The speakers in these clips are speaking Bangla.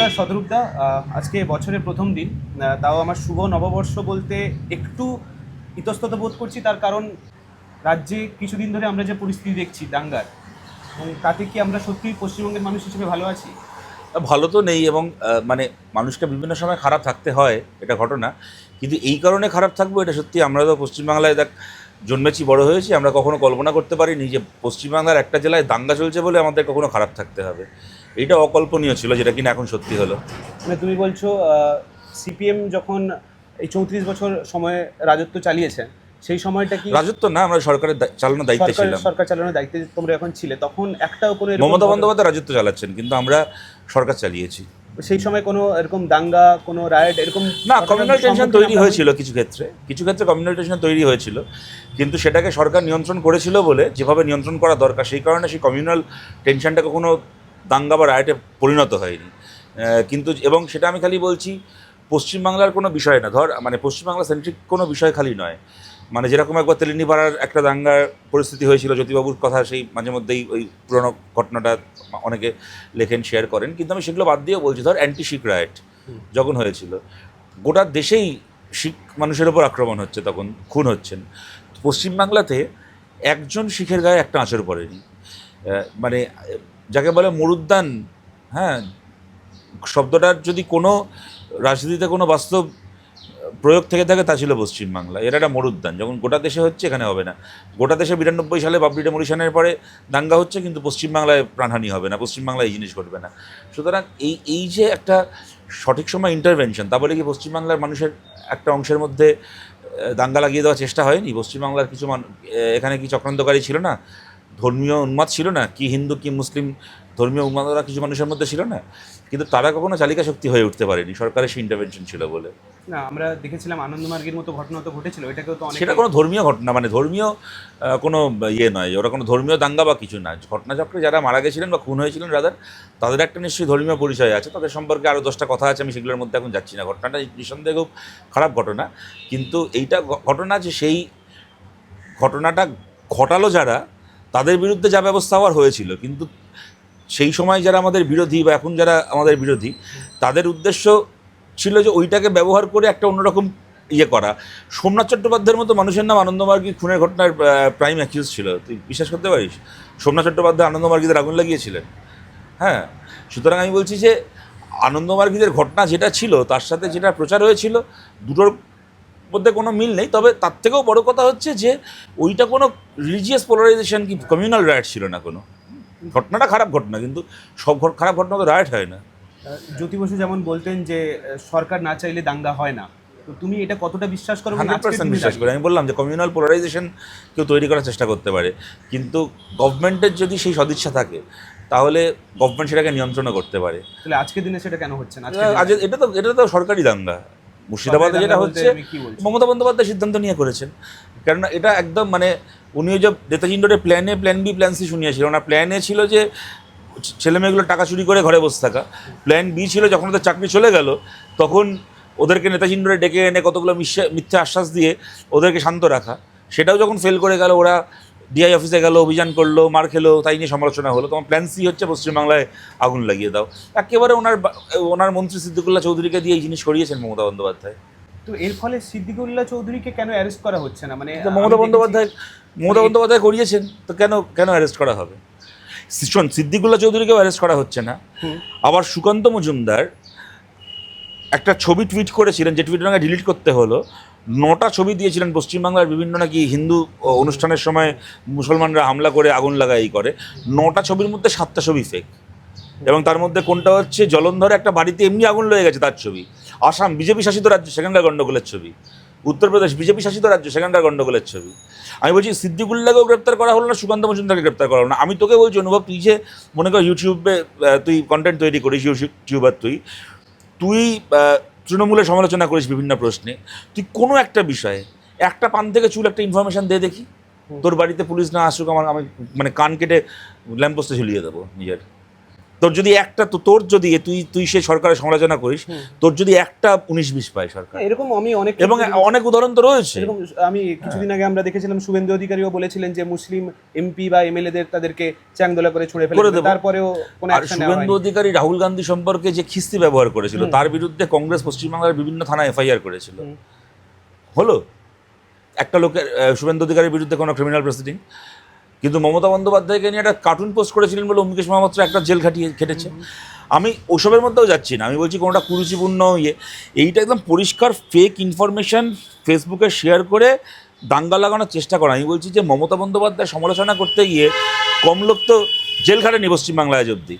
নমস্কার আহ, আজকে বছরের প্রথম দিন। তাও আমার শুভ নববর্ষ বলতে একটু ইতস্তত বোধ করছি তার কারণ রাজ্যে কিছুদিন ধরে আমরা যে পরিস্থিতি দেখছি দাঙ্গার এবং তাতে কি আমরা সত্যিই পশ্চিমবঙ্গের মানুষ হিসেবে ভালো আছি? ভালো তো নেই এবং মানে মানুষকে বিভিন্ন সময় খারাপ থাকতে হয় এটা ঘটনা। কিন্তু এই কারণে খারাপ থাকব এটা সত্যি আমরা তো পশ্চিমবাংলায় দেখ জন্মেছি বড় হয়েছি আমরা কখনো কল্পনা করতে পারিনি যে পশ্চিমবাংলার একটা জেলায় দাঙ্গা চলছে বলে আমাদের কখনো খারাপ থাকতে হবে। এটা অকল্পনীয় ছিল যেটা কিনা এখন সত্যি হলো। মানে তুমি বলছো সিপিএম যখন এই চৌত্রিশ বছর সময়ে রাজত্ব চালিয়েছে সেই সময়টা কি রাজত্ব না আমরা সরকারের চালানোর দায়িত্বে ছিলাম। সরকার চালানোর দায়িত্বে তোমরা এখন ছিলে তখন একটাও কোনো মমতা বন্দ্যোপাধ্যায় রাজত্ব চালাচ্ছেন কিন্তু আমরা সরকার চালিয়েছি। সেই সময় কোনো এরকম দাঙ্গা কোনো রায়ট এরকম না কমিউনাল টেনশন তৈরি হয়েছিল কিছু ক্ষেত্রে কিছু ক্ষেত্রে কমিউনাল টেনশন তৈরি হয়েছিল কিন্তু সেটাকে সরকার নিয়ন্ত্রণ করেছিল বলে যেভাবে নিয়ন্ত্রণ করা দরকার সেই কারণে সেই কমিউনাল টেনশনটা কখনো দাঙ্গা বা রায়টে পরিণত হয়নি। কিন্তু এবং সেটা আমি খালি বলছি পশ্চিমবাংলার কোনো বিষয় না। ধর মানে পশ্চিমবাংলা সেন্ট্রিক কোনো বিষয় খালি নয়। মানে যেরকম একবার তেলেনিপাড়ার একটা দাঙ্গার পরিস্থিতি হয়েছিল জ্যোতিবাবুর কথা সেই মাঝে মধ্যেই ওই পুরনো ঘটনাটা অনেকে লেখেন শেয়ার করেন। কিন্তু আমি সেগুলো বাদ দিয়েও বলছি ধর অ্যান্টি শিখ রায়ট যখন হয়েছিল গোটা দেশেই শিখ মানুষের ওপর আক্রমণ হচ্ছে তখন খুন হচ্ছেন। পশ্চিমবাংলাতে একজন শিখের গায়ে একটা আঁচড় পড়েনি। মানে যাকে বলে মরুদ্যান হ্যাঁ? শব্দটার যদি কোনো রাজনীতিতে কোনো বাস্তব প্রয়োগ থেকে থাকে, তা ছিল পশ্চিমবাংলা এর একটা মরুদ্যান যখন গোটা দেশে হচ্ছে, এখানে হবে না। গোটা দেশে বিরানব্বই সালে বাবরি ডেমোলিশনের পরে দাঙ্গা হচ্ছে, কিন্তু পশ্চিমবাংলায় প্রাণহানি হবে না পশ্চিমবাংলায় এই জিনিস ঘটবে না। সুতরাং এই এই যে একটা সঠিক সময় ইন্টারভেনশন তা বলে কি পশ্চিমবাংলার মানুষের একটা অংশের মধ্যে দাঙ্গা লাগিয়ে দেওয়ার চেষ্টা হয়নি? পশ্চিমবাংলার কিছু এখানে কি চক্রান্তকারী ছিল না? ধর্মীয় উন্মাদ ছিল না কি হিন্দু কি মুসলিম ধর্মীয় উন্মাদরা কিছু মানুষের মধ্যে ছিল না। কিন্তু তারা কখনো চালিকা শক্তি হয়ে উঠতে পারেনি সরকারের সেই ইন্টারভেনশন ছিল বলে। না আমরা দেখেছিলাম আনন্দমার্গের মতো ঘটনা তো ঘটেছিল এটাকেও তো সেটা কোনো ধর্মীয় ঘটনা মানে ধর্মীয় কোনো ইয়ে নয় ওরা কোনো ধর্মীয় দাঙ্গা বা কিছু না। ঘটনাচক্রে যারা মারা গেছিলেন বা খুন হয়েছিলেন রাদার তাদের একটা নিশ্চয়ই ধর্মীয় পরিচয় আছে তাদের সম্পর্কে আরও দশটা কথা আছে আমি সেগুলোর মধ্যে এখন যাচ্ছি না। ঘটনাটা নিঃসন্দেহে খুব খারাপ ঘটনা কিন্তু এইটা ঘটনা যে সেই ঘটনাটা ঘটালো যারা তাদের বিরুদ্ধে যা ব্যবস্থা হওয়ার হয়েছিল, কিন্তু সেই সময় যারা আমাদের বিরোধী বা এখন যারা আমাদের বিরোধী, তাদের উদ্দেশ্য ছিল যে ওইটাকে ব্যবহার করে একটা অন্যরকম ইয়ে করা। সোমনাথ চট্টোপাধ্যায়ের মতো মানুষের নাম আনন্দমার্গী খুনের ঘটনার প্রাইম অ্যাকিউজ ছিল। তুই বিশ্বাস করতে পারিস? সোমনাথ চট্টোপাধ্যায় আনন্দমার্গীদের আগুন লাগিয়েছিলেন। হ্যাঁ সুতরাং আমি বলছি যে আনন্দমার্গীদের ঘটনা যেটা ছিল, তার সাথে যেটা প্রচার হয়েছিল, দুটোর মধ্যে কোনো মিল নেই। তবে তার থেকেও বড় কথা হচ্ছে যে ওইটা কোনো রিলিজিয়াস পোলারাইজেশন কি কমিউনাল রাইট ছিল না কোনো। ঘটনাটা খারাপ ঘটনা কিন্তু সব খারাপ ঘটনা তো রাইট হয় না। জ্যোতি বসু যেমন বলতেন যে সরকার না চাইলে দাঙ্গা হয় না। তো তুমি এটা কতটা বিশ্বাস করো হান্ড্রেড পার্সেন্ট বিশ্বাস করি। আমি বললাম যে কমিউনাল পোলারাইজেশন কেউ তৈরি করার চেষ্টা করতে পারে। কিন্তু গভর্নমেন্টের যদি সেই সদিচ্ছা থাকে তাহলে গভর্নমেন্ট সেটাকে নিয়ন্ত্রণও করতে পারে। তাহলে আজকের দিনে সেটা কেন হচ্ছে না? আজ এটা তো এটা তো সরকারি দাঙ্গা। মুর্শিদাবাদে যেটা হচ্ছে? মমতা বন্দ্যোপাধ্যায় সিদ্ধান্ত নিয়ে করেছেন। কেননা এটা একদম মানে উনিও যে Netaji ইন্ডোরে plan A plan B plan C শুনিয়েছিল না প্ল্যান এ ছিল যে ছেলে মেয়েগুলো টাকা চুরি করে ঘরে বসে থাকা। প্ল্যান বি ছিল যখন ওদের চাকরি চলে গেল তখন ওদেরকে নেতাজি ইন্ডোরে ডেকে এনে কতগুলো মিথ্যা আশ্বাস দিয়ে ওদেরকে শান্ত রাখা। সেটাও যখন ফেল করে গেল ওরা ডিআই অফিসে গেল অভিযান করল মার খেলো তাই নিয়ে সমালোচনা হলো। তোমার প্ল্যান সি হচ্ছে পশ্চিমবাংলায় আগুন লাগিয়ে দাও। একেবারে ওনার ওনার মন্ত্রী সিদ্দিকুল্লাহ চৌধুরীকে দিয়ে এই জিনিস সরিয়েছেন মমতা বন্দ্যোপাধ্যায়। তো এর ফলে সিদ্দিকুল্লাহ চৌধুরীকে কেন অ্যারেস্ট করা হচ্ছে না? মানে মমতা বন্দ্যোপাধ্যায় মমতা বন্দ্যোপাধ্যায় করিয়েছেন তো কেন কেন অ্যারেস্ট করা হবে? শোন সিদ্দিকুল্লাহ চৌধুরীকেও অ্যারেস্ট করা হচ্ছে না। আবার সুকান্ত মজুমদার একটা ছবি টুইট করেছিলেন যে টুইট ডিলিট করতে হলো। নটা ছবি দিয়েছিলেন পশ্চিমবাংলার বিভিন্ন নাকি হিন্দু অনুষ্ঠানের সময় মুসলমানরা হামলা করে, আগুন লাগাই এই করে। নটা ছবির মধ্যে সাতটা ছবি ফেক এবং তার মধ্যে কোনটা হচ্ছে, জলন্ধরে একটা বাড়িতে এমনি আগুন লেগে গেছে তার ছবি। আসাম, বিজেপি শাসিত রাজ্য, সেখানকার গণ্ডগোলের ছবি। উত্তরপ্রদেশ বিজেপি শাসিত রাজ্য, সেখানকার গণ্ডগোলের ছবি। আমি বলছি, সিদ্দিকুল্লাহকেও গ্রেপ্তার করা হলো না, সুকান্ত মজুমদারকে গ্রেপ্তার করা হলো না? আমি তোকে বলছি, অনুভব, তুই যে মনে কর, ইউটিউবে তুই কন্টেন্ট তৈরি করিস, ইউটিউবার তুই। তুই তৃণমূলের সমালোচনা করিস বিভিন্ন প্রশ্নে। তুই কোনো একটা বিষয়ে একটা পান থেকে চুল একটা ইনফরমেশান দিয়ে দেখি। তোর বাড়িতে পুলিশ না আসুক আমার আমি মানে কান কেটে ল্যাম্পোস্টে ঝুলিয়ে দেবো নিজের। তোর যদি একটা তো তোর যদি তুই তুই সে সরকারের সমালোচনা করিস তোর যদি একটা উনিশ বিশ পায় সরকার। এরকম আমি অনেক এবং অনেক উদাহরণ তো রয়েছে। এরকম আমি কিছুদিন আগে আমরা দেখেছিলাম শুভেন্দু অধিকারীও বলেছিলেন যে মুসলিম এমপি বা এমএলএদের তাদেরকে চ্যাংদোলা করে ছুড়ে ফেলে। তারপরেও কোনো আর শুভেন্দু অধিকারী রাহুল গান্ধী সম্পর্কে যে খিস্তি ব্যবহার করেছিল তার বিরুদ্ধে কংগ্রেস পশ্চিমবাংলার বিভিন্ন থানায় এফআইআর করেছিল। হলো? একটা লোকের শুভেন্দু অধিকারীর বিরুদ্ধে কোনো ক্রিমিনাল প্রসিডিং কিন্তু মমতা বন্দ্যোপাধ্যায়কে নিয়ে একটা কার্টুন পোস্ট করেছিলেন বলে অম্বিকেশ মহাপাত্র একটা জেল খাটিয়ে খেটেছে। আমি ওসবের মধ্যেও যাচ্ছি না। আমি বলছি কোনোটা কুরুচিপূর্ণ ইয়ে। এইটা একদম পরিষ্কার ফেক ইনফরমেশন ফেসবুকে শেয়ার করে দাঙ্গা লাগানোর চেষ্টা করা। আমি বলছি যে মমতা বন্দ্যোপাধ্যায় সমালোচনা করতে গিয়ে কম লোক তো জেল খাটেনি পশ্চিমবাংলায় আজ অব্দি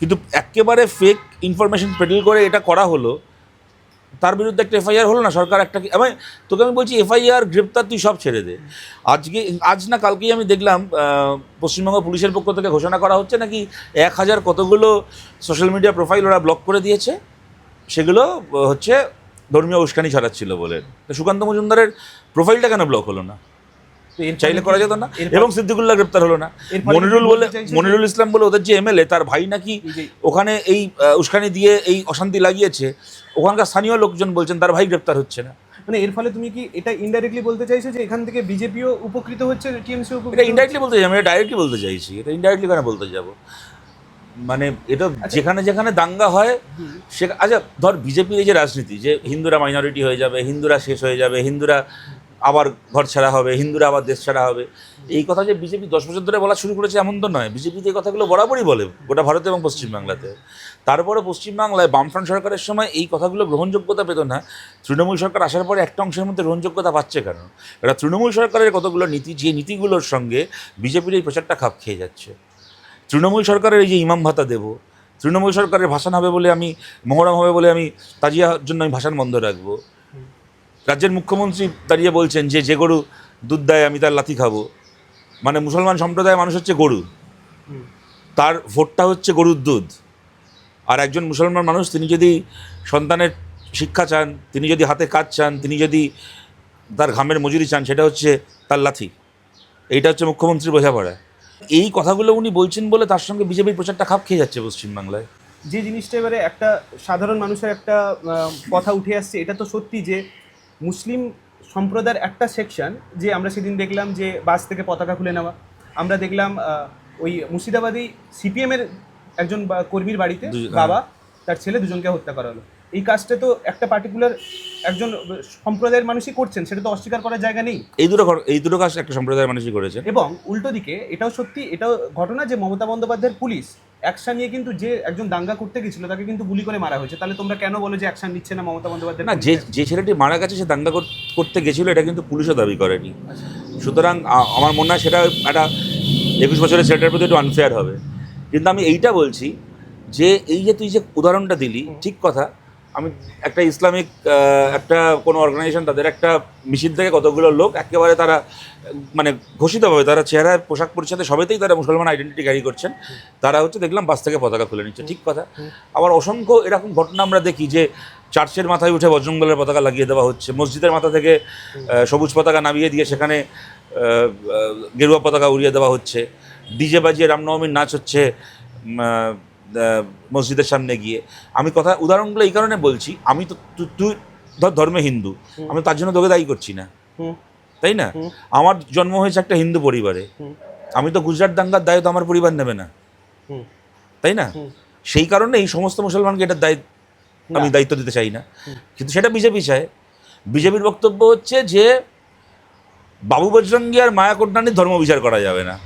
কিন্তু একেবারে ফেক ইনফরমেশন পেডেল করে এটা করা হলো তার বিরুদ্ধে একটা এফআইআর হলো না, সরকার একটা আমি তোকে আমি বলছি, এফআইআর, গ্রেপ্তার তুই সব ছেড়ে দে। আজকে, আজ না কালকেই আমি দেখলাম পশ্চিমবঙ্গ পুলিশের পক্ষ থেকে ঘোষণা করা হচ্ছে নাকি এক হাজার কতগুলো সোশ্যাল মিডিয়া প্রোফাইল ওরা ব্লক করে দিয়েছে? সেগুলো হচ্ছে ধর্মীয় উস্কানি ছড়াচ্ছিল বলে। সুকান্ত মজুমদারের প্রোফাইলটা কেন ব্লক হলো না? চাইলে করা যেত না। এবং সিদ্দিকুল্লাহ গ্রেপ্তার হলো না। মনিরুল বলে মনিরুল ইসলাম বলে ওদের যে এমএলএ তার ভাই নাকি ওখানে এই উস্কানি দিয়ে এই অশান্তি লাগিয়েছে ওখানকার স্থানীয় লোকজন বলছেন তার ভাই গ্রেপ্তার হচ্ছে না। মানে এর ফলে তুমি কি এটা ইনডাইরেক্টলি বলতে চাইছো যে এখান থেকে বিজেপিও উপকৃত হচ্ছে টিএমসি উপকৃত এটা ইনডাইরেক্টলি বলতে চাই আমি ডাইরেক্টলি বলতে চাইছি এটা ইনডাইরেক্টলি কেন বলতে যাব? মানে এটা যেখানে যেখানে দাঙ্গা হয় সে আচ্ছা ধর বিজেপির এই যে রাজনীতি যে হিন্দুরা মাইনরিটি হয়ে যাবে হিন্দুরা শেষ হয়ে যাবে হিন্দুরা আবার ঘর ছাড়া হবে, হিন্দুরা আবার দেশ ছাড়া হবে। এই কথা যে বিজেপি দশ বছর ধরে বলা শুরু করেছে এমন তো নয়। বিজেপি এই কথাগুলো বরাবরই বলে গোটা ভারতে এবং পশ্চিমবাংলাতে। তারপরে পশ্চিমবাংলায় বামফ্রন্ট সরকারের সময় এই কথাগুলো গ্রহণযোগ্যতা পেত না। তৃণমূল সরকার আসার পরে একটা অংশের মধ্যে গ্রহণযোগ্যতা পাচ্ছে কেন? এটা তৃণমূল সরকারের কতগুলো নীতি, যে নীতিগুলোর সঙ্গে বিজেপির এই প্রচারটা খাপ খেয়ে যাচ্ছে। তৃণমূল সরকারের এই যে ইমাম ভাতা দেবো, তৃণমূল সরকারের ভাষণ হবে বলে আমি, মহরম হবে বলে আমি তাজিয়ার জন্য আমি ভাষণ বন্ধ রাখব। রাজ্যের মুখ্যমন্ত্রী দাঁড়িয়ে বলছেন যে যে গরু দুধ দেয় আমি তার লাথি খাব। মানে মুসলমান সম্প্রদায়ের মানুষ হচ্ছে গরু। তার ভোটটা হচ্ছে গরুর দুধ। আর একজন মুসলমান মানুষ তিনি যদি সন্তানের শিক্ষা চান তিনি যদি হাতে কাজ চান তিনি যদি তার ঘামের মজুরি চান সেটা হচ্ছে তার লাথি। এইটা হচ্ছে মুখ্যমন্ত্রীর বোঝাপড়া। এই কথাগুলো উনি বলছেন বলে তার সঙ্গে বিজেপির প্রচারটা খাপ খেয়ে যাচ্ছে পশ্চিমবাংলায়। যে জিনিসটা এবারে একটা সাধারণ মানুষের একটা কথা উঠে আসছে এটা তো সত্যি যে মুসলিম সম্প্রদায়ের একটা সেকশন যে আমরা সেদিন দেখলাম যে বাস থেকে পতাকা খুলে নেওয়া। আমরা দেখলাম ওই মুর্শিদাবাদেই সিপিএমের একজন কর্মীর বাড়িতে বাবা তার ছেলে দুজনকে হত্যা করা হলো। এই কাজটা তো একটা পার্টিকুলার একজন সম্প্রদায়ের মানুষই করছেন সেটা তো অস্বীকার করার জায়গা নেই। এই দুটো এই দুটো কাজ একটা সম্প্রদায়ের মানুষই করেছে। এবং উল্টো দিকে এটাও সত্যি এটাও ঘটনা যে মমতা বন্দ্যোপাধ্যায়ের পুলিশ অ্যাকশন নিয়ে কিন্তু যে একজন দাঙ্গা করতে গেছিল তাকে কিন্তু গুলি করে মারা হয়েছে। তাহলে তোমরা কেন বলো যে অ্যাকশন নিচ্ছে না মমতা বন্দ্যোপাধ্যায় না যে যে ছেলেটি মারা গেছে সে দাঙ্গা করতে গেছিল এটা কিন্তু পুলিশও দাবি করেনি। সুতরাং আমার মনে হয় সেটা একটা একুশ বছরের ছেলেটার প্রতি একটু আনফেয়ার হবে। কিন্তু আমি এইটা বলছি যে এই যে তুই যে উদাহরণটা দিলি ঠিক কথা আমি একটা ইসলামিক একটা কোনো অর্গানাইজেশন তাদের একটা মিছিল থেকে কতগুলো লোক একেবারে তারা মানে ঘোষিতভাবে তারা চেহারায় পোশাক পরিচ্ছদে সবেতেই তারা মুসলমান আইডেন্টিটি ক্যারি করছেন। তারা হচ্ছে দেখলাম বাস থেকে পতাকা খুলে নিচ্ছে, ঠিক কথা। আবার অসংখ্য এরকম ঘটনা আমরা দেখি যে চার্চের মাথায় উঠে বজরংবলের পতাকা লাগিয়ে দেওয়া হচ্ছে, মসজিদের মাথা থেকে সবুজ পতাকা নামিয়ে দিয়ে সেখানে গেরুয়া পতাকা উড়িয়ে দেওয়া হচ্ছে। ডিজে বাজিয়ে রামনবমীর নাচ হচ্ছে মসজিদের সামনে গিয়ে। আমি কথা উদাহরণগুলো এই কারণে বলছি আমি তো তুই ধর ধর্মে হিন্দু আমি তার জন্য তোকে দায়ী করছি না। তাই না? আমার জন্ম হয়েছে একটা হিন্দু পরিবারে। আমি তো গুজরাট দাঙ্গার দায় তো আমার পরিবার নেবে না। তাই না? সেই কারণে এই সমস্ত মুসলমানকে এটার দায়িত্ব আমি দায়িত্ব দিতে চাই না। কিন্তু সেটা বিজেপি চায় বিজেপির বক্তব্য হচ্ছে যে বাবু বজরঙ্গি আর মায়া ধর্ম বিচার করা যাবে না।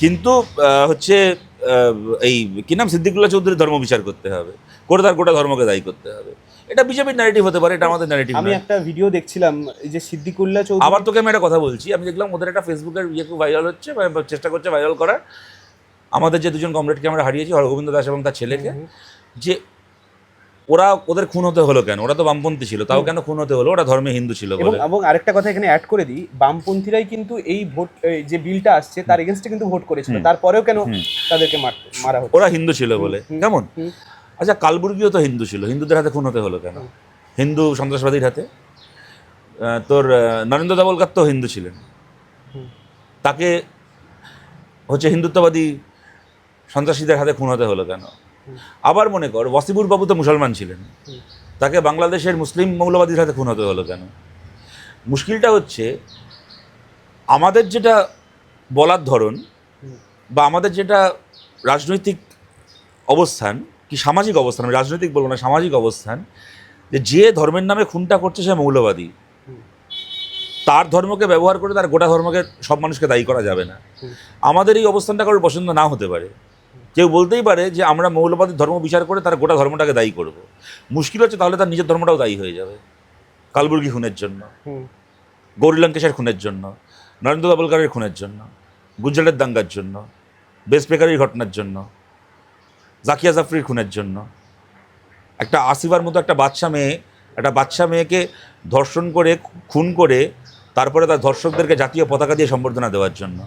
কিন্তু হচ্ছে এই কী নাম? সিদ্দিকুল্লাহ চৌধুরীর ধর্ম বিচার করতে হবে। করে তার গোটা ধর্মকে দায়ী করতে হবে। এটা বিজেপির ন্যারেটিভ হতে পারে এটা আমাদের ন্যারেটিভ আমি একটা ভিডিও দেখছিলাম এই যে সিদ্দিকুল্লাহ চৌধুরী আবার তোকে আমি একটা কথা বলছি আমি দেখলাম ওদের একটা ফেসবুকের ইয়ে খুব ভাইরাল হচ্ছে চেষ্টা করছে ভাইরাল করার। আমাদের যে দুজন কমরেডকে আমরা হারিয়েছি হরগোবিন্দ দাস এবং তার ছেলেকে যে ওরা ওদের খুন হতে হলো কেন? ওরা তো বামপন্থী ছিল তাও কেন খুন হতে হলো? ওরা ধর্মে হিন্দু ছিল এবং বলে। এবং আরেকটা কথা এখানে অ্যাড করে দিই বামপন্থীরাই কিন্তু এই ভোট যে বিলটা আসছে তার এগেনস্টে কিন্তু ভোট করেছিল। তারপরেও কেন তাদেরকে মারা হচ্ছে? ওরা হিন্দু ছিল বলে। কেমন? আচ্ছা কালবুর্গিও তো হিন্দু ছিল। হিন্দুদের হাতে খুন হতে হলো কেন? হিন্দু সন্ত্রাসবাদীর হাতে? তোর নরেন্দ্র দাবলকার তো হিন্দু ছিলেন। তাকে হচ্ছে হিন্দুত্ববাদী সন্ত্রাসীদের হাতে খুন হতে হলো কেন? আবার মনে কর ওয়াসিবুর বাবু তো মুসলমান ছিলেন। তাকে বাংলাদেশের মুসলিম মৌলবাদীর হাতে খুন হতে হলো কেন? মুশকিলটা হচ্ছে, আমাদের যেটা বলার ধরন বা আমাদের যেটা রাজনৈতিক অবস্থান, কি সামাজিক অবস্থান, আমি রাজনৈতিক বলব না, সামাজিক অবস্থান, যে যে ধর্মের নামে খুনটা করছে সে মৌলবাদী। তার ধর্মকে ব্যবহার করে তার গোটা ধর্মকে সব মানুষকে দায়ী করা যাবে না। আমাদের এই অবস্থানটা কারোর পছন্দ না হতে পারে। কেউ বলতেই পারে যে আমরা মৌলবাদী ধর্ম বিচার করে তার গোটা ধর্মটাকে দায়ী করব। মুশকিল হচ্ছে তাহলে তার নিজের ধর্মটাও দায়ী হয়ে যাবে। কালবুর্গি খুনের জন্য গৌরী লঙ্কেশের খুনের জন্য নরেন্দ্র দাবলকারের খুনের জন্য গুজরাটের দাঙ্গার জন্য বেস বেকারির ঘটনার জন্য জাকিয়া জাফরির খুনের জন্য। একটা আসিবার মতো একটা বাচ্চা মেয়ে একটা বাচ্চা মেয়েকে ধর্ষণ করে খুন করে তারপরে তার ধর্ষকদেরকে জাতীয় পতাকা দিয়ে সম্বর্ধনা দেওয়ার জন্য।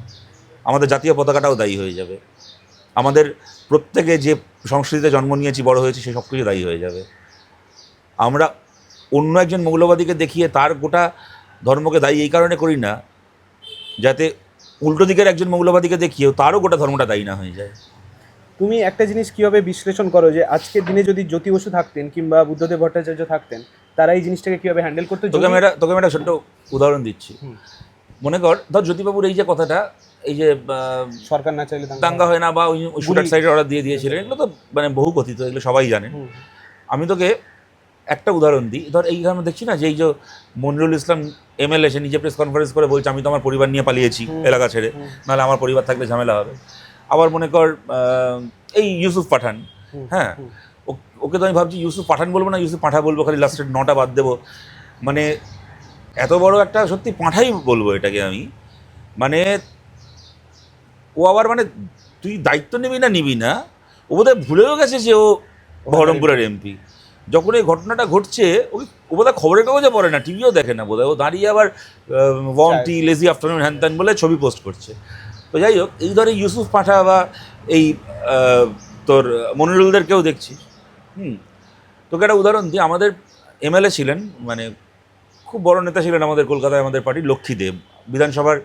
আমাদের জাতীয় পতাকাটাও দায়ী হয়ে যাবে। আমাদের প্রত্যেকে যে সংস্কৃতিতে জন্ম নিয়েছি বড় হয়েছি সে সব কিছু দায়ী হয়ে যাবে। আমরা অন্য একজন মৌলবাদীকে দেখিয়ে তার গোটা ধর্মকে দায়ী এই কারণে করি না যাতে উল্টো দিকের একজন মৌলবাদীকে দেখিয়েও তারও গোটা ধর্মটা দায়ী না হয়ে যায়। তুমি একটা জিনিস কীভাবে বিশ্লেষণ করো যে আজকের দিনে যদি জ্যোতি বসু থাকতেন কিংবা বুদ্ধদেব ভট্টাচার্য থাকতেন তারা এই জিনিসটাকে কীভাবে হ্যান্ডেল করতো? তোকে আমি একটা তোকে আমি একটা ছোট্ট উদাহরণ দিচ্ছি। মনে কর ধর জ্যোতিবাবুর এই যে কথাটা এই যে সরকার না চাইলে দাঙ্গা হয় না বা ওই শুটার সাইডের অর্ডার দিয়ে দিয়েছিলেন এগুলো তো মানে বহু কথিত এগুলো সবাই জানে আমি তোকে একটা উদাহরণ দিই। ধর এইখানে দেখছি না যে এই যে মনিরুল ইসলাম এমএলএ সে নিজে প্রেস কনফারেন্স করে বলছে আমি তো আমার পরিবার নিয়ে পালিয়েছি এলাকা ছেড়ে নাহলে আমার পরিবার থাকলে ঝামেলা হবে। আবার মনে কর এই ইউসুফ পাঠান হ্যাঁ ও- ওকে তো আমি ভাবছি ইউসুফ পাঠান বলব না ইউসুফ পাঠা বলব খালি লাস্টের নটা বাদ দেবো। মানে এত বড় একটা সত্যি পাঠাই বলব এটাকে আমি। মানে ও আবার মানে তুই দায়িত্ব নিবি না নিবি না? ও বোধহয় ভুলেও গেছে যে ও বহরমপুরের এমপি। যখন এই ঘটনাটা ঘটছে ওই ও বোধহয় খবরের কাগজে পড়ে না টিভিও দেখে না বোধহয়। ও দাঁড়িয়ে আবার ওয়ার্ম টি লেজি আফটারনুন হ্যান ত্যান বলে ছবি পোস্ট করছে। তো যাই হোক এই ধরে ইউসুফ পাঠা বা এই তোর মনিরুলদেরকেও দেখছি। হুম। তোকে একটা উদাহরণ দিই আমাদের এমএলএ ছিলেন মানে খুব বড় নেতা ছিলেন আমাদের কলকাতায় আমাদের পার্টির লক্ষ্মীদেব। বিধানসভার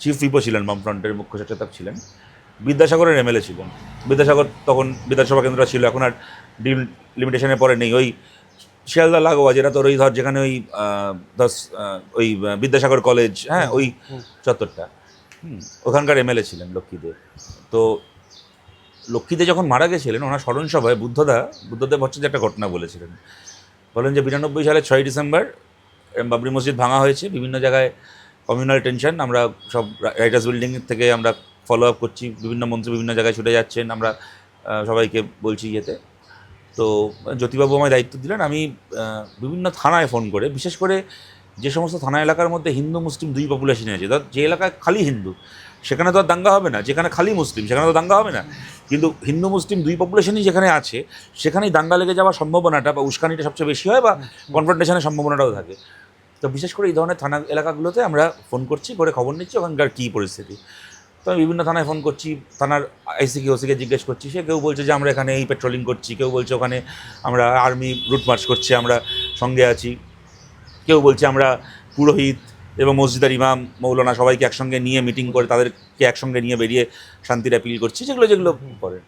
চিফ হুইপও ছিলেন বামফ্রন্টের মুখ্য সচেতক ছিলেন। বিদ্যাসাগরের এমএলএ ছিলেন। বিদ্যাসাগর তখন বিধানসভা কেন্দ্র ছিল এখন আর ডিম লিমিটেশনের পরে নেই ওই শিয়ালদা লাগোয়া যেটা তোর ওই ধর যেখানে ওই ধর ওই বিদ্যাসাগর কলেজ হ্যাঁ ওই। চত্বরটা। হুম, ওখানকার এমএলএ ছিলেন লক্ষ্মীদেব তো লক্ষ্মীদে যখন মারা গেছিলেন ওনার স্মরণ সভায় বুদ্ধদা বুদ্ধদেব ভট্টাচার্য একটা ঘটনা বলেছিলেন। বলেন যে বিরানব্বই সালের ছয় ডিসেম্বর বাবরি মসজিদ ভাঙা হয়েছে বিভিন্ন জায়গায় কমিউনাল টেনশন আমরা সব রাইটার্স বিল্ডিং থেকে আমরা ফলো আপ করছি, বিভিন্ন মন্ত্রী বিভিন্ন জায়গায় ছুটে যাচ্ছেন, আমরা সবাইকে বলছি ইয়েতে। তো, জ্যোতিবাবু আমায় দায়িত্ব দিলেন, আমি বিভিন্ন থানায় ফোন করে, বিশেষ করে যে সমস্ত থানা এলাকার মধ্যে হিন্দু, মুসলিম দুই পপুলেশন আছে, ধর যে এলাকায় খালি হিন্দু, সেখানে তো আর দাঙ্গা হবে না, যেখানে খালি মুসলিম, সেখানে তো দাঙ্গা হবে না। কিন্তু হিন্দু, মুসলিম দুই পপুলেশনই যেখানে আছে, সেখানেই দাঙ্গা লেগে যাওয়ার সম্ভাবনাটা বা উস্কানিটা সবচেয়ে বেশি হয় বা কনফ্রন্টেশনের সম্ভাবনাটাও থাকে। তো বিশেষ করে এই ধরনের থানা এলাকাগুলোতে আমরা ফোন করছি, করে খবর নিচ্ছি ওখানকার কী পরিস্থিতি। তো আমি বিভিন্ন থানায় ফোন করছি, থানার আইসিকে, ওসিকে জিজ্ঞেস করছি, সে কেউ বলছে যে আমরা এখানে এই পেট্রোলিং করছি, কেউ বলছে ওখানে আমরা আর্মি রুট মার্চ করছি, আমরা সঙ্গে আছি। কেউ বলছে আমরা পুরোহিত এবং মসজিদের ইমাম, মৌলানা সবাইকে একসঙ্গে নিয়ে মিটিং করে, তাদেরকে একসঙ্গে নিয়ে বেরিয়ে শান্তির অ্যাপিল করছি, যেগুলো যেগুলো করেন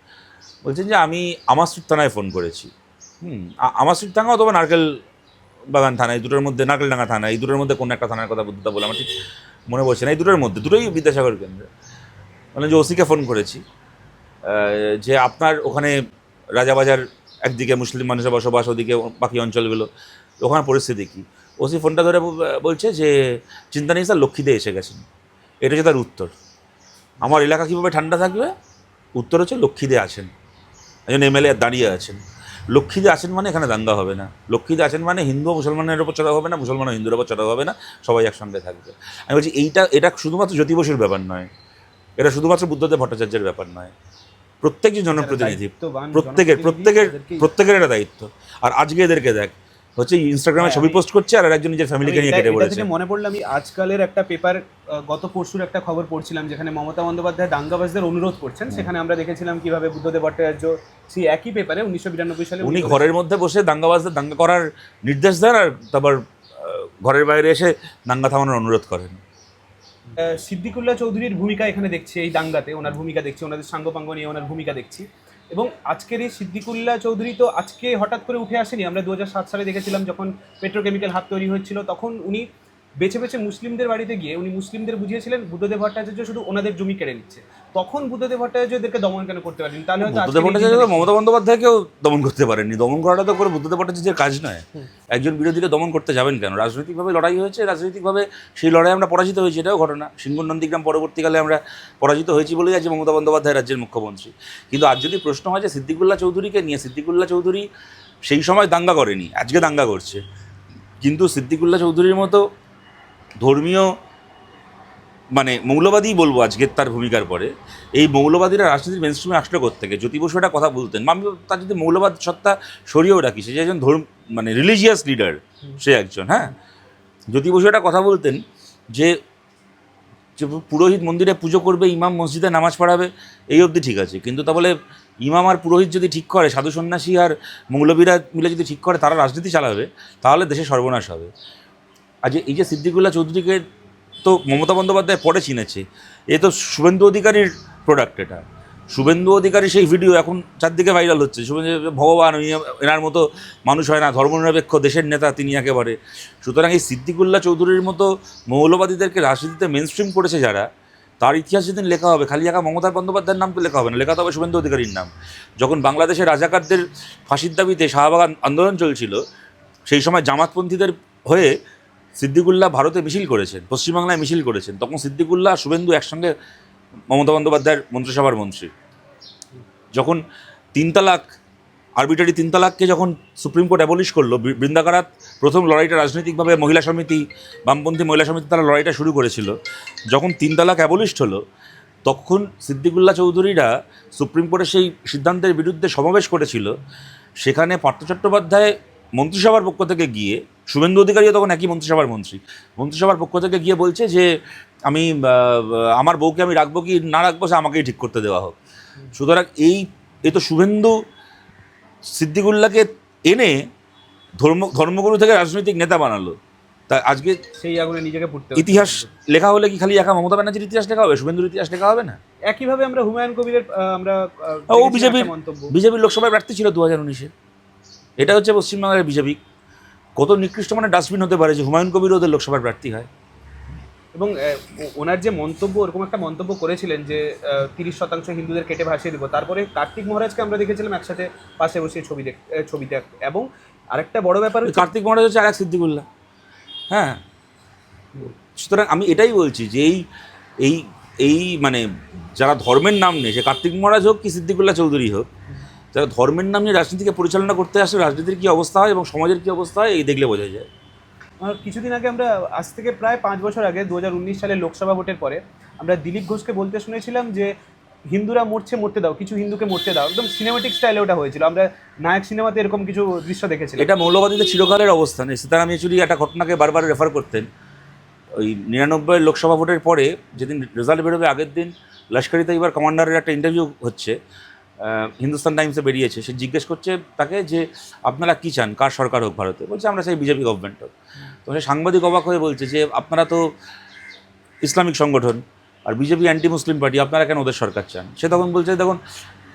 বলছেন যে আমি আমার স্ট্রিট থানায় ফোন করেছি। হুম আমার স্ট্রিট থানা অথবা নারকেল বাগান থানা, এই দুটোর মধ্যে নারকেলডাঙ্গা থানা, এই দুটোর মধ্যে কোনো একটা থানার কথা বুদ্ধতা বলে, আমার ঠিক মনে পড়ছে না। এই দুটোর মধ্যে, দুটোই বিদ্যাসাগর কেন্দ্রে। মানে যে ওসিকে ফোন করেছি যে আপনার ওখানে রাজাবাজার একদিকে মুসলিম মানুষের বসবাস, ওদিকে বাকি অঞ্চলগুলো, ওখানে পরিস্থিতি কী? ওসি ফোনটা ধরে বলছে যে, চিন্তা নেই স্যার, লক্ষ্মীতে এসে গেছেন। এটা হচ্ছে তার উত্তর। আমার এলাকা কীভাবে ঠান্ডা থাকবে? উত্তর হচ্ছে লক্ষ্মীদে আছেন। একজন এমএলএ দাঁড়িয়ে আছেন। লক্ষ্মীদে আছেন মানে এখানে দাঙ্গা হবে না। লক্ষ্মীদে আছেন মানে হিন্দু মুসলমানের ওপর চড়া হবে না মুসলমান হিন্দুর ওপর চড়া হবে না সবাই একসঙ্গে থাকবে। আমি বলছি এইটা এটা শুধুমাত্র জ্যোতি বসুর ব্যাপার নয়। এটা শুধুমাত্র বুদ্ধদেব ভট্টাচার্যের ব্যাপার নয়। প্রত্যেকজন জনপ্রতিনিধি প্রত্যেকের প্রত্যেকের প্রত্যেকের এটা দায়িত্ব। আর আজকে এদেরকে দেখ হচ্ছে ইনস্টাগ্রামে হ্যাঁ, ছবি পোস্ট করছে আর একজন নিজের ফ্যামিলিকে নিয়ে কেটে পড়েছে মনে পড়ল আমি আজকালের একটা পেপার গত পরশুর একটা খবর পড়ছিলাম যেখানে মমতা বন্দ্যোপাধ্যায় দাঙ্গাবাজদের অনুরোধ করছেন। সেখানে আমরা দেখেছিলাম কীভাবে বুদ্ধদেব ভট্টাচার্য সেই একই পেপারে উনিশশো বিরানব্বই সালে উনি ঘরের মধ্যে বসে দাঙ্গাবাজদের দাঙ্গা করার নির্দেশ দেন আর তারপর ঘরের বাইরে এসে দাঙ্গা থামানোর অনুরোধ করেন। সিদ্দিকুল্লাহ চৌধুরীর ভূমিকা এখানে দেখছি এই দাঙ্গাতে ওনার ভূমিকা দেখছি ওনাদের সাঙ্গপাঙ্গ নিয়ে ওনার ভূমিকা দেখছি। এবং আজকের এই সিদ্দিকুল্লাহ চৌধুরী তো আজকে হঠাৎ করে উঠে আসেনি। আমরা দু হাজার সাত সালে দেখেছিলাম যখন পেট্রোকেমিক্যাল হাত তৈরি হয়েছিল, তখন উনি বেছে বেছে মুসলিমদের বাড়িতে গিয়ে, উনি মুসলিমদের বুঝিয়েছিলেন, বুদ্ধদেব ভট্টাচার্য শুধু ওনাদের জমি কেড়ে নিচ্ছে। তখন বুদ্ধদেব ভট্টাচার্যদেরকে দমন কেন করতে পারেন তাহলে বুদ্ধদেব ভট্টাচার্য মমতা বন্দ্যোপাধ্যায়কেও দমন করতে পারেননি। দমন করাটা তো করে বুদ্ধদেব ভট্টাচার্যের কাজ নয়। একজন বিরোধীকে দমন করতে যাবেন কেন? রাজনৈতিকভাবে লড়াই হয়েছে রাজনৈতিকভাবে সেই লড়াই আমরা পরাজিত হয়েছি এটাও ঘটনা। সিঙ্গুর নন্দীগ্রাম পরবর্তীকালে আমরা পরাজিত হয়েছি বলেই আজ মমতা বন্দ্যোপাধ্যায় রাজ্যের মুখ্যমন্ত্রী। কিন্তু আজ যদি প্রশ্ন হয় যে সিদ্দিকুল্লাহ চৌধুরীকে নিয়ে সিদ্দিকুল্লাহ চৌধুরী সেই সময় দাঙ্গা করেনি আজকে দাঙ্গা করছে। কিন্তু সিদ্দিকুল্লাহ চৌধুরীর মতো ধর্মীয় মানে মৌলবাদী বলব আজকে তার ভূমিকার পরে। এই মৌলবাদীরা রাজনীতির মেন স্ট্রিমে আসলে থেকে জ্যোতি বসু একটা কথা বলতেন। আমি তার যদি মৌলবাদ সত্তা সরিয়েও রাখি, সে যে একজন ধর্ম মানে রিলিজিয়াস লিডার সে একজন হ্যাঁ? জ্যোতি বসু একটা কথা বলতেন যে যে পুরোহিত মন্দিরে পুজো করবে, ইমাম মসজিদে নামাজ পড়াবে, এই অবধি ঠিক আছে। কিন্তু তা বলে ইমাম আর পুরোহিত যদি ঠিক করে, সাধু সন্ন্যাসী আর মৌলবীরা মিলে যদি ঠিক করে, তারা রাজনীতি চালাবে, তাহলে দেশে সর্বনাশ হবে। আজ এই যে সিদ্দিকুল্লাহ চৌধুরীকে তো মমতা বন্দ্যোপাধ্যায় পরে চিনেছে। এ তো শুভেন্দু অধিকারীর প্রোডাক্ট এটা। শুভেন্দু অধিকারী সেই ভিডিও এখন চারদিকে ভাইরাল হচ্ছে। শুভেন্দু ভগবান এনার মতো মানুষ হয় না, ধর্মনিরপেক্ষ দেশের নেতা তিনি একেবারে। সুতরাং এই সিদ্দিকুল্লাহ চৌধুরীর মতো মৌলবাদীদেরকে রাজনীতিতে মেন স্ট্রিম করেছে যারা, তার ইতিহাস যেদিন লেখা হবে, খালি একা মমতা বন্দ্যোপাধ্যায়ের নাম তো লেখা হবে না, লেখা হবে শুভেন্দু অধিকারীর নাম। যখন বাংলাদেশের রাজাকারদের ফাঁসির দাবিতে শাহবাগান আন্দোলন চলছিল, সেই সময় জামাতপন্থীদের হয়ে সিদ্দিকুল্লাহ ভারতে মিছিল করেছেন, পশ্চিমবাংলায় মিছিল করেছেন। তখন সিদ্দিকুল্লাহ, শুভেন্দু একসঙ্গে মমতা বন্দ্যোপাধ্যায়ের মন্ত্রিসভার মন্ত্রী। যখন তিন তালাক আরবিটারি তিন তালাককে যখন সুপ্রিম কোর্ট অ্যাবলিশ করল বৃন্দাকারাত প্রথম লড়াইটা রাজনৈতিকভাবে মহিলা সমিতি, বামপন্থী মহিলা সমিতি তারা লড়াইটা শুরু করেছিল, যখন তিন তালাক অ্যাবলিশড হলো, তখন সিদ্দিকুল্লাহ চৌধুরীরা সুপ্রিম কোর্টের সেই সিদ্ধান্তের বিরুদ্ধে সমাবেশ করেছিল। সেখানে পার্থ চট্টোপাধ্যায় মন্ত্রিসভার পক্ষ থেকে গিয়ে শুভেন্দু অধিকারীও তখন একই মন্ত্রিসভার মন্ত্রী মন্ত্রিসভার পক্ষ থেকে গিয়ে বলছে যে আমি আমার বউকে আমি রাখব কি না রাখব সে আমাকেই ঠিক করতে দেওয়া হোক। সুতরাং এই এ তো শুভেন্দু সিদ্দিকুল্লাহকে এনে ধর্ম ধর্মগুরু থেকে রাজনৈতিক নেতা বানালো। তা আজকে সেই আগুনে নিজেকে পুড়তে ইতিহাস লেখা হলে কি খালি একা মমতা ব্যানার্জির ইতিহাস লেখা হবে? শুভেন্দুর ইতিহাস লেখা হবে না? একইভাবে আমরা হুমায়ুন কবিরের আমরা ও বিজেপির বিজেপির লোকসভায় প্রার্থী ছিল দু হাজার উনিশে। এটা হচ্ছে পশ্চিমবাংলার বিজেপি। কত নিকৃষ্ট মানে ডাস্টবিন হতে পারে যে হুমায়ুন কবির ওদের লোকসভার প্রার্থী হয়। এবং ওনার যে মন্তব্য ওরকম একটা মন্তব্য করেছিলেন যে তিরিশ শতাংশ হিন্দুদের কেটে ভাসিয়ে দেবো। তারপরে কার্তিক মহারাজকে আমরা দেখেছিলাম একসাথে পাশে বসে ছবি দেখ ছবি দেখ এবং আরেকটা বড় ব্যাপার কার্তিক মহারাজ হচ্ছে আর এক সিদ্দিকুল্লাহ। হ্যাঁ। সুতরাং আমি এটাই বলছি যে এই এই এই মানে যারা ধর্মের নাম নেই সে কার্তিক মহারাজ হোক কি সিদ্দিকুল্লাহ চৌধুরী হোক যারা ধর্মের নাম নিয়ে রাজনীতিকে পরিচালনা করতে আসে রাজনীতির কী অবস্থা হয় এবং সমাজের কী অবস্থা হয় এই দেখলে বোঝা যায়। কিছুদিন আগে আমরা আজ থেকে প্রায় পাঁচ বছর আগে দু হাজার উনিশ সালে লোকসভা ভোটের পরে আমরা দিলীপ ঘোষকে বলতে শুনেছিলাম যে হিন্দুরা মরছে মরতে দাও কিছু হিন্দুকে মরতে দাও। একদম সিনেমাটিক স্টাইলে ওটা হয়েছিল। আমরা নায়ক সিনেমাতে এরকম কিছু দৃশ্য দেখেছিলাম। এটা মৌলবাদীদের চিরকালের অবস্থান। সীতারাম ইয়েচুরি একটা ঘটনাকে বারবার রেফার করতেন। ওই নিরানব্বই লোকসভা ভোটের পরে যেদিন রেজাল্ট বেরোবে আগের দিন লস্করি তৈবার কমান্ডারের একটা ইন্টারভিউ হচ্ছে। হিন্দুস্তান টাইমসে বেরিয়েছে, সে জিজ্ঞেস করছে তাকে যে আপনারা কী চান, কার সরকার হোক ভারতে? বলছে, আমরা চাই বিজেপি গভর্নমেন্ট হোক। তো সে সাংবাদিক অবাক হয়ে বলছে যে, আপনারা তো ইসলামিক সংগঠন আর বিজেপি অ্যান্টি মুসলিম পার্টি আপনারা কেন ওদের সরকার চান? সে তখন বলছে, দেখুন,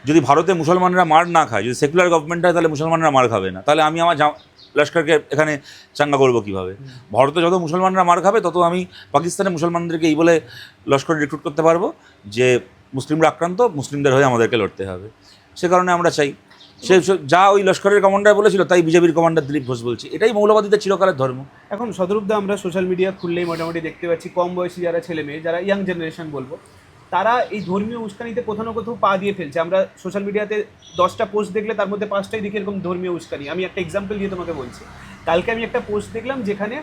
যদি ভারতে মুসলমানরা মার না খায়, যদি সেকুলার গভর্নমেন্ট হয়, তাহলে মুসলমানরা মার খাবে না। তাহলে আমি আমার লস্করকে এখানে চাঙ্গা করব কীভাবে? ভারতে যত মুসলমানরা মার খাবে, তত আমি পাকিস্তানে মুসলমানদেরকে এই বলে লস্কর রিক্রুট করতে পারব যে মুসলিমরা আক্রান্ত, মুসলিমদের হয়ে আমাদেরকে লড়তে হবে। সে কারণে আমরা চাই। সে যা ওই লস্করের কমান্ডার বলেছিল, তাই বিজেপির কমান্ডার দিলীপ ঘোষ বলছে। এটাই মৌলবাদীদের চিরকালের ধর্ম। এখন সদরূপদা আমরা সোশ্যাল মিডিয়া খুললেই মোটামুটি দেখতে পাচ্ছি, কম বয়সী যারা ছেলে মেয়ে, যারা ইয়াং জেনারেশন বলব, তারা এই ধর্মীয় উস্কানিতে কোথাও না কোথাও পা দিয়ে ফেলছে। আমরা সোশ্যাল মিডিয়াতে দশটা পোস্ট দেখলে তার মধ্যে পাঁচটাই দেখি এরকম ধর্মীয় উস্কানি। আমি একটা এক্সাম্পল দিয়ে তোমাকে বলছি। কালকে আমি একটা পোস্ট দেখলাম যেখানে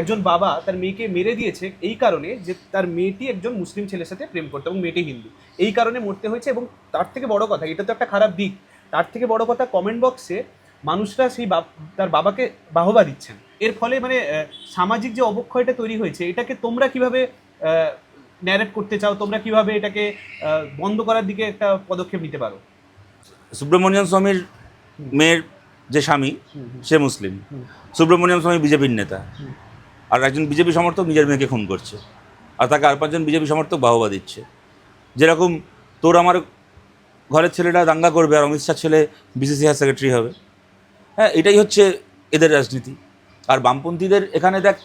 একজন বাবা তার মেয়েকে মেরে দিয়েছে এই কারণে যে তার মেয়েটি একজন মুসলিম ছেলের সাথে প্রেম করতো এবং মেয়েটি হিন্দু। এই কারণে মরতে হয়েছে এবং তার থেকে বড় কথা এটা তো একটা খারাপ দিক তার থেকে বড় কথা কমেন্ট বক্সে মানুষরা সেই তার বাবাকে বাহবা দিচ্ছেন। এর ফলে মানে সামাজিক যে অবক্ষয়টা তৈরি হয়েছে এটাকে তোমরা কীভাবে ন্যারেট করতে চাও তোমরা কীভাবে এটাকে বন্ধ করার দিকে একটা পদক্ষেপ নিতে পারো? সুব্রমণিয়াম স্বামীর মেয়ের যে স্বামী সে মুসলিম। সুব্রমণিয়াম স্বামী বিজেপির নেতা। আর একজন বিজেপি সমর্থক নিজের মেয়েকে খুন করছে। আর তাকে আর পাঁচজন বিজেপি সমর্থক বাহবা দিচ্ছে। যেরকম তোর আমার ঘরের ছেলেটা দাঙ্গা করবে আর অমিত শাহ ছেলে বিসিসিআই সেক্রেটারি হবে। হ্যাঁ এটাই হচ্ছে এদের রাজনীতি। আর বামপন্থীদের এখানে দেখ,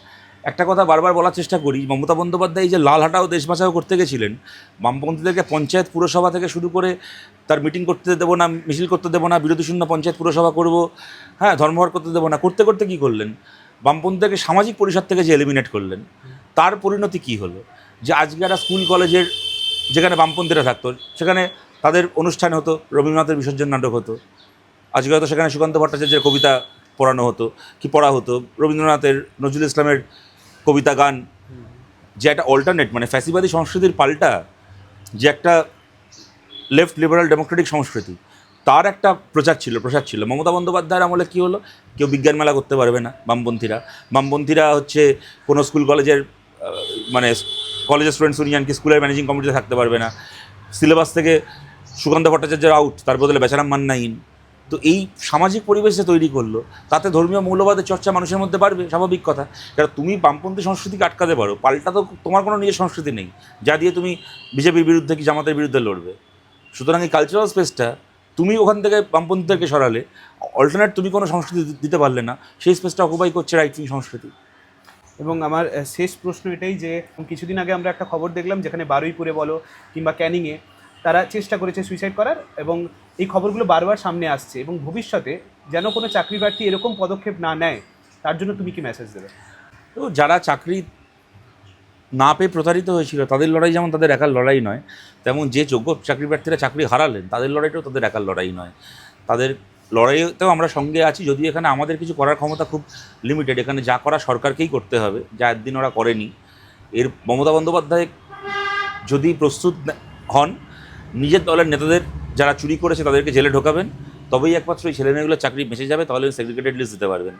একটা কথা বারবার বলার চেষ্টা করি, মমতা বন্দ্যোপাধ্যায় যে লাল হাঁটাও দেশ বাঁচাও করতে গেছিলেন, বামপন্থীদেরকে পঞ্চায়েত পুরসভা থেকে শুরু করে তার মিটিং করতে দেবো না, মিছিল করতে দেবো না, বিরোধী শূন্য পঞ্চায়েত পুরসভা করব হ্যাঁ ধর্মঘট করতে দেবো না, করতে করতে কী করলেন? বামপন্থীদেরকে সামাজিক পরিষদ থেকে যে এলিমিনেট করলেন, তার পরিণতি কী হলো? যে আজকে একটা স্কুল, কলেজের যেখানে বামপন্থীরা থাকতো, সেখানে তাদের অনুষ্ঠান হতো, রবীন্দ্রনাথের বিসর্জন নাটক হতো, আজকে হয়তো সেখানে সুকান্ত ভট্টাচার্যের কবিতা পড়ানো হতো কি পড়া হতো, রবীন্দ্রনাথের নজরুল ইসলামের কবিতা গান, যে একটা অল্টারনেট মানে ফ্যাসিবাদী সংস্কৃতির পাল্টা, যে একটা লেফট লিবারাল ডেমোক্রেটিক সংস্কৃতি তার একটা প্রচার ছিল, প্রসার ছিল। মমতা বন্দ্যোপাধ্যায়ের আমলে কী হলো? কেউ বিজ্ঞান মেলা করতে পারবে না বামপন্থীরা। বামপন্থীরা হচ্ছে কোনো স্কুল কলেজের মানে কলেজের স্টুডেন্টস ইউনিয়ন কি স্কুলের ম্যানেজিং কমিটিতে থাকতে পারবে না। সিলেবাস থেকে সুকান্ত ভট্টাচার্যের আউট তার বদলে বেচারাম মান্না ইন তো এই সামাজিক পরিবেশ যে তৈরি করল, তাতে ধর্মীয় মৌলবাদের চর্চা মানুষের মধ্যে বাড়বে, স্বাভাবিক কথা। কারণ তুমি বামপন্থী সংস্কৃতিকে আটকাতে পারো, পাল্টা তো তোমার কোনো নিজের সংস্কৃতি নেই। যা দিয়ে তুমি বিজেপির বিরুদ্ধে কি জামাতের বিরুদ্ধে লড়বে। সুতরাং এই কালচারাল স্পেসটা তুমি ওখান থেকে বামপন্থীদেরকে সরালে অল্টারনেট তুমি কোনো সংস্কৃতি দিতে পারলে না সেই স্পেসটা অকুপাই করছে রাইট উইং সংস্কৃতি। এবং আমার শেষ প্রশ্ন এটাই যে কিছুদিন আগে আমরা একটা খবর দেখলাম যেখানে বারুইপুরে বলো কিংবা ক্যানিংয়ে তারা চেষ্টা করেছে সুইসাইড করার এবং এই খবরগুলো বারবার সামনে আসছে এবং ভবিষ্যতে যেন কোনো চাকরি প্রার্থী এরকম পদক্ষেপ না নেয় তার জন্য তুমি কি মেসেজ দেবে? তো যারা চাকরি না পেয়ে প্রতারিত হয়েছিল, তাদের লড়াই যেমন তাদের একার লড়াই নয়, তেমন যে যোগ্য চাকরি প্রার্থীরা চাকরি হারালেন, তাদের লড়াইটাও তাদের একার লড়াই নয়। তাদের লড়াইতেও আমরা সঙ্গে আছি, যদিও এখানে আমাদের কিছু করার ক্ষমতা খুব লিমিটেড এখানে যা করা সরকারকেই করতে হবে, যা একদিন ওরা করেনি। এর মমতা বন্দ্যোপাধ্যায় যদি প্রস্তুত হন, নিজের দলের নেতাদের যারা চুরি করেছে তাদেরকে জেলে ঢোকাবেন তবেই একমাত্র এই ছেলেমেয়েগুলো চাকরি বেঁচে যাবে, তাহলে সেগ্রিগেটেড লিস্ট দিতে পারবেন।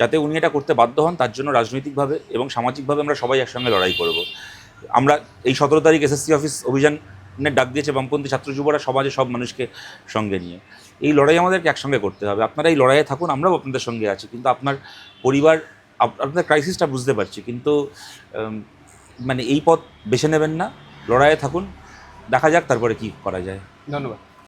যাতে উনি এটা করতে বাধ্য হন, তার জন্য রাজনৈতিকভাবে এবং সামাজিকভাবে আমরা সবাই একসঙ্গে লড়াই করব। আমরা এই সতেরো তারিখ এসএসসি অফিস অভিযানের ডাক দিয়েছে বামপন্থী ছাত্র যুবরা, সমাজে সব মানুষকে সঙ্গে নিয়ে। এই লড়াই আমাদেরকে একসঙ্গে করতে হবে। আপনারা এই লড়াইয়ে থাকুন, আমরাও আপনাদের সঙ্গে আছি, কিন্তু আপনার পরিবার আপনাদের ক্রাইসিসটা বুঝতে পারছি, কিন্তু মানে এই পথ বেছে নেবেন না। লড়াইয়ে থাকুন, দেখা যাক তারপরে কি করা যায়। ধন্যবাদ।